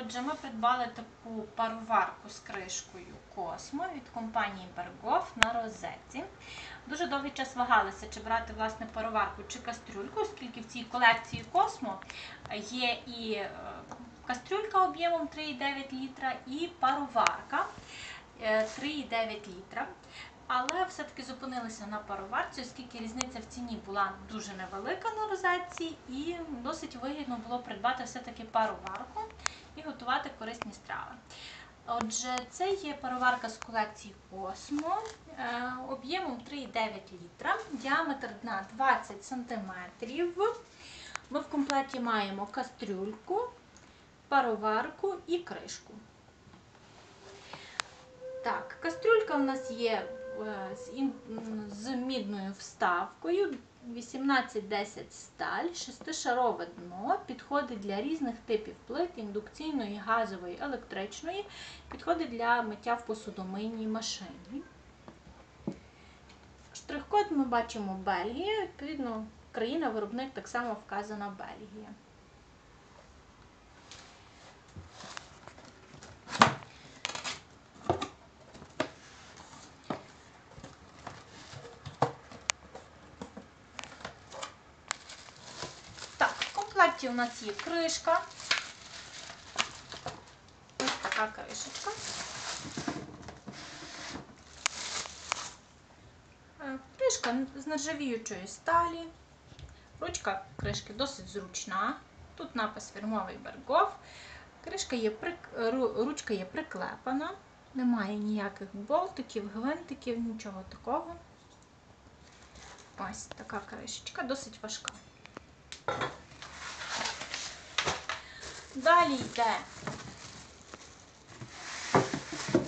Отже, ми придбали таку пароварку з кришкою Космо від компанії Berghoff на розетці. Дуже довгий час вагалися, чи брати власне пароварку чи кастрюльку, оскільки в цій колекції Космо є і е, кастрюлька об'ємом 3,9 літра, і пароварка е, 3,9 літра. Але все-таки зупинилися на пароварці, оскільки різниця в ціні була дуже невелика на розетці, і досить вигідно було придбати все-таки пароварку і готувати корисні страви. Отже, це є пароварка з колекції Cosmo е, об'ємом 3,9 літра, діаметр дна 20 см. Ми в комплекті маємо кастрюльку, пароварку і кришку. Так, кастрюлька в нас є з, ін- з мідною вставкою 18-10 сталь, шестишарове дно, підходить для різних типів плит, індукційної, газової, електричної, підходить для миття в посудомийній машині. Штрих-код ми бачимо Бельгія, відповідно, країна-виробник так само вказана Бельгія. Так, в комплекті у нас є кришка. Ось така кришечка. Е, Кришка з нержавіючої сталі. Ручка кришки досить зручна. Тут напис фірмовий Berghoff. Кришка є ручка є приклепана, немає ніяких болтиків, гвинтиків, нічого такого. Ось така кришечка, досить важка. Далі йде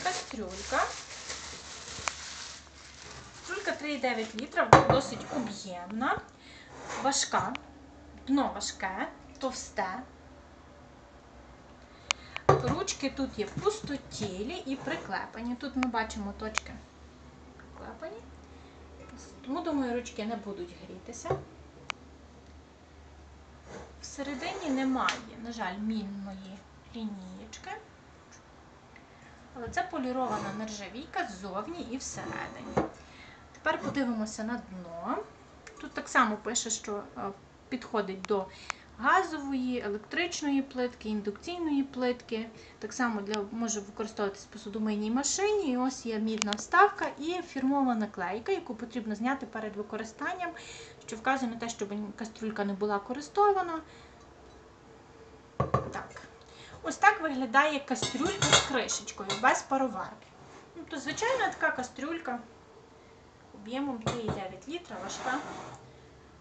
кастрюлька. Кастрюлька 3,9 літра, досить об'ємна, важка, дно важке, товсте. Ручки тут є пустотілі і приклепані. Тут ми бачимо точки приклепані. Тому, думаю, ручки не будуть грітися. Всередині немає, на жаль, мінної лінієчки. Але це полірована нержавійка ззовні і всередині. Тепер подивимося на дно. Тут так само пише, що е, підходить до газової, електричної плитки, індукційної плитки. Так само для, може використовуватись в посудомийній машині. І ось є мідна вставка і фірмова наклейка, яку потрібно зняти перед використанням, що вказує на те, щоб кастрюлька не була користована. Ось так виглядає кастрюлька з кришечкою, без пароварки. Ну, то звичайна така кастрюлька об'ємом 3,9 літра, важка.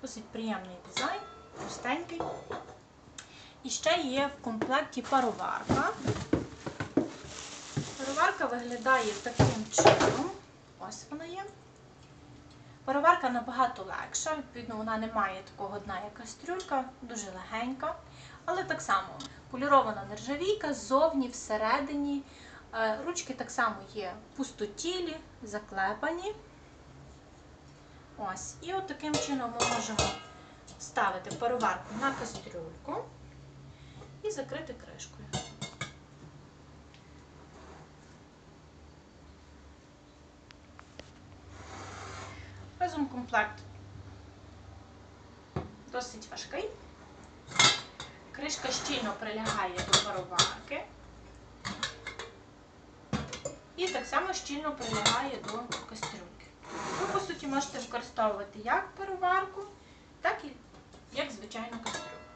Досить приємний дизайн, простенький. І ще є в комплекті пароварка. Пароварка виглядає таким чином. Ось вона є. Пароварка набагато легша, відповідно, вона не має такого дна, як кастрюлька, дуже легенька. Але так само полірована нержавійка ззовні, всередині. Е, Ручки так само є пустотілі, заклепані. Ось. І от таким чином ми можемо ставити пароварку на кастрюльку і закрити кришкою. Разом комплект досить важкий. Кришка щільно прилягає до пароварки. І так само щільно прилягає до кастрюльки. Ви, по суті, можете використовувати як пароварку, так і як звичайну кастрюльку.